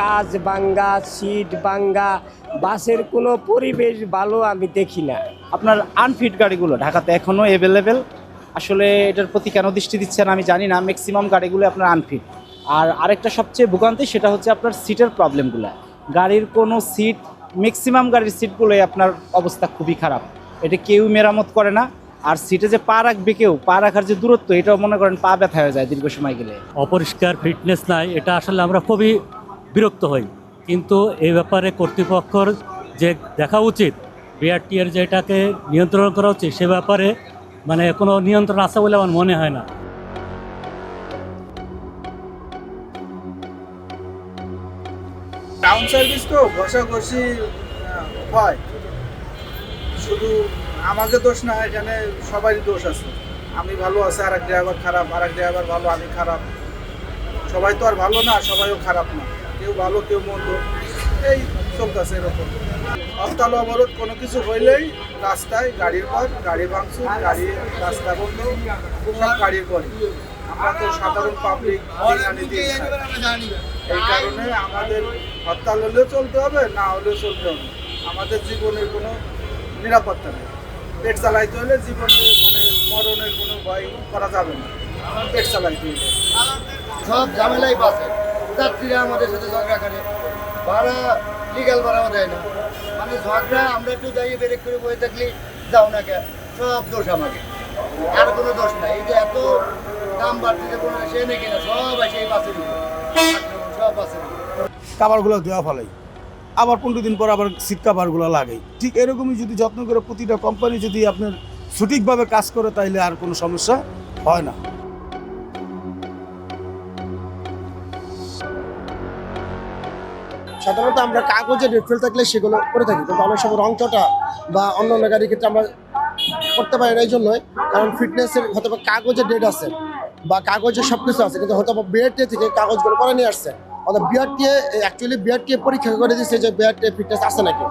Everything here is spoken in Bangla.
কাজ বাঙ্গা সিট বাঙ্গা বাসের কোনো পরিবেশ ভালো আমি দেখি না। আপনার আনফিট গাড়িগুলো ঢাকাতে এখনও অ্যাভেলেবেল আসলে এটার প্রতি কেন দৃষ্টি দিচ্ছেন আমি জানি না ম্যাক্সিমাম গাড়িগুলো আপনার আনফিট আর আরেকটা সবচেয়ে ভোগান্তি সেটা হচ্ছে আপনার সিটের প্রবলেমগুলো গাড়ির কোনো সিট ম্যাক্সিমাম গাড়ির সিটগুলোই আপনার অবস্থা খুবই খারাপ। এটা কেউ মেরামত করে না। আর সিটে যে পা রাখবে কেউ পা রাখার যে দূরত্ব এটাও মনে করেন পা ব্যথা হয়ে যায় দীর্ঘ সময় গেলে। অপরিষ্কার ফিটনেস নাই এটা আসলে আমরা খুবই বিরক্ত হই। কিন্তু এই ব্যাপারে কর্তৃপক্ষর যে দেখা উচিত বিআরটি এর যে এটাকে নিয়ন্ত্রণ করা উচিত, সে ব্যাপারে মানে কোনো নিয়ন্ত্রণ আছে বলে আমার মনে হয় না। সার্ভিস তো হয়। শুধু আমাকে দোষ না, এখানে দোষ আছে। আমি ভালো আছে আর এক ড্রাইভার খারাপ আর এক ড্রাইভার ভালো, আমি খারাপ। সবাই তো আর ভালো না, সবাইও খারাপ না। কেউ ভালো, কেউ মন্দ, এই চলতেছে এরকম। হরতাল অবরোধ কোনো কিছু হইলেই রাস্তায় গাড়ির পর গাড়ি ভাঙচুর, গাড়ি রাস্তা বন্ধ, সব গাড়ির পরে আমরা তো সাধারণ পাবলিক এই কারণে আমাদের হরতাল হলেও চলতে হবে, না হলেও চলতে হবে। আমাদের জীবনের কোনো নিরাপত্তা নেই। পেট চালাইতে হলে জীবনে মানে মরণের কোনো ভয় করা যাবে না। পেট চালাইতে হলে। সব ঝামেলাই বাসে যাত্রীরা আমাদের সাথে ঝগড়া করে। ভাড়া লিগাল ভাড়াও দেয় না। মানে ঝগড়া, আমরা একটু দাঁড়িয়ে বেরেক করে বসে থাকলে যাও না কে সব দোষ আমাকে আর কোনো দোষ নাই। এই যে এত দাম বাড়তেছে, কোনো সে নাকি না সব আসে এই উপর। সব উপর। কাভারগুলো দেওয়া ফেলাই আবার পনেরো দিন পর আবার সিট কাভারগুলো লাগে। ঠিক এরকমই যদি যত্ন করে প্রতিটা কোম্পানি যদি আপনার সঠিকভাবে কাজ করে, তাইলে আর কোনো সমস্যা হয় না। সাধারণত আমরা কাগজে ডেট ফেল থাকলে সেগুলো করে থাকি। কিন্তু অনেক সময় রং চটা বা অন্য অন্য গাড়ির ক্ষেত্রে আমরা করতে পারি না এই জন্যই কারণ ফিটনেসের হয়তো বা কাগজে ডেট আছে বা কাগজে সব কিছু আছে, কিন্তু হয়তো বা বিআরটি থেকে কাগজগুলো করে নিয়ে আসছে। অর্থাৎ বিআরটি অ্যাকচুয়ালি বিআরটি পরীক্ষা করে দিচ্ছে যে বিআরটি ফিটনেস আছে নাকি।